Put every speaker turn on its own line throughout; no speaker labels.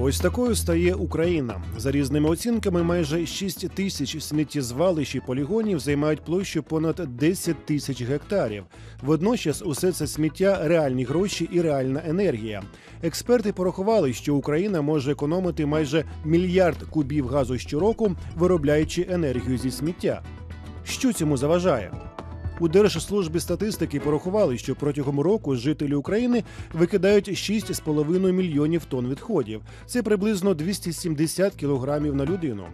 Ось такою стає Україна. За різними оцінками, майже 6 тисяч сміттєзвалищ і полігонів займають площу понад 10 тисяч гектарів. Водночас, усе це сміття реальні гроші і реальна енергія. Експерти порахували, що Україна може економити майже мільярд кубів газу щороку, виробляючи енергію зі сміття. Що цьому заважає? У Держслужбі статистики порахували, що протягом року жителі України викидають 6,5 мільйонів тонн відходів. Це приблизно 270 кілограмів на людину.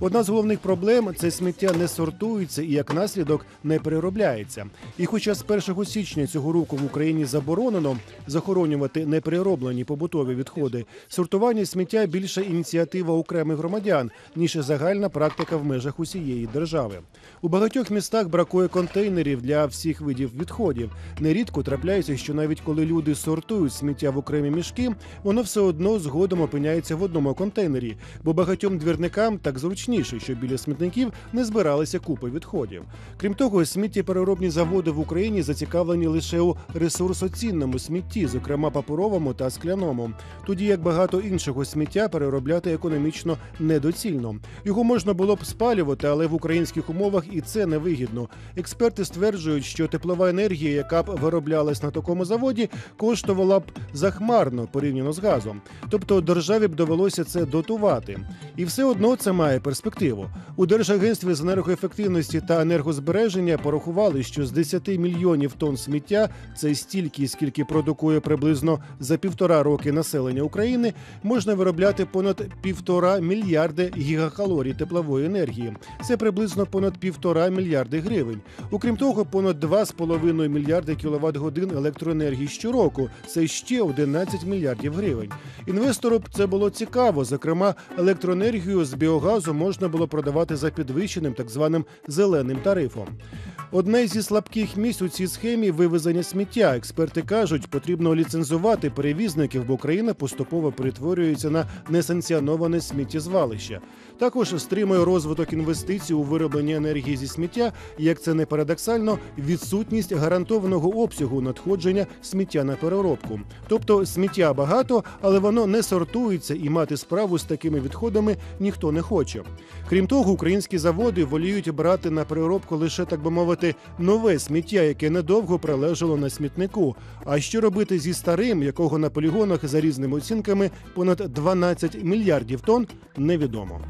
Одна з головних проблем це сміття не сортується і як наслідок не переробляється. І хоча з 1 січня цього року в Україні заборонено захоронювати неперероблені побутові відходи, сортування сміття більше ініціатива окремих громадян ніж загальна практика в межах усієї держави. У багатьох містах бракує контейнерів для всіх видів відходів. Нерідко трапляється, що навіть коли люди сортують сміття в окремі мішки, воно все одно згодом опиняється в одному контейнері, бо багатьом двірникам так зручніше, щоб біля смітників не збиралися купи відходів. Крім того, сміттєпереробні заводи в Україні зацікавлені лише у ресурсоцінному смітті, зокрема паперовому та скляному, тоді як багато іншого сміття переробляти економічно недоцільно. Його можна було б спалювати, але в українських умовах і це невигідно. Експерти стверджують, що теплова енергія, яка б вироблялась на такому заводі, коштувала б захмарно порівняно з газом. Тобто державі б довелося це дотувати. І все одно це має перспективу. У Держагентстві з енергоефективності та енергозбереження порахували, що з 10 мільйонів тонн сміття це стільки, скільки продукує приблизно за півтора роки населення України, можна виробляти понад півтора мільярди гігакалорій теплової енергії. Це приблизно понад півтора мільярди гривень. Окрім того, понад 2,5 мільярди кіловат годин електроенергії щороку. Це ще 11 мільярдів гривень. Інвестору б це було цікаво. Зокрема, електроенергію з біогазу можна було продавати за підвищеним так званим зеленим тарифом. Одне зі слабких місць у цій схемі вивезення сміття. Експерти кажуть, потрібно ліцензувати перевізників, бо країна поступово перетворюється на несанкціоноване сміттєзвалище. Також стримує розвиток інвестицій у вироблення енергії зі сміття, як це не парадоксально, відсутність гарантованого обсягу надходження сміття на переробку. Тобто сміття багато, але воно не сортується і мати справу з такими відходами ніхто не хоче. Крім того, українські заводи воліють брати на переробку лише так би мовити нове сміття, яке недовго прилежало на смітнику. А що робити зі старим, якого на полігонах за різними оцінками понад 12 мільярдів тонн, невідомо.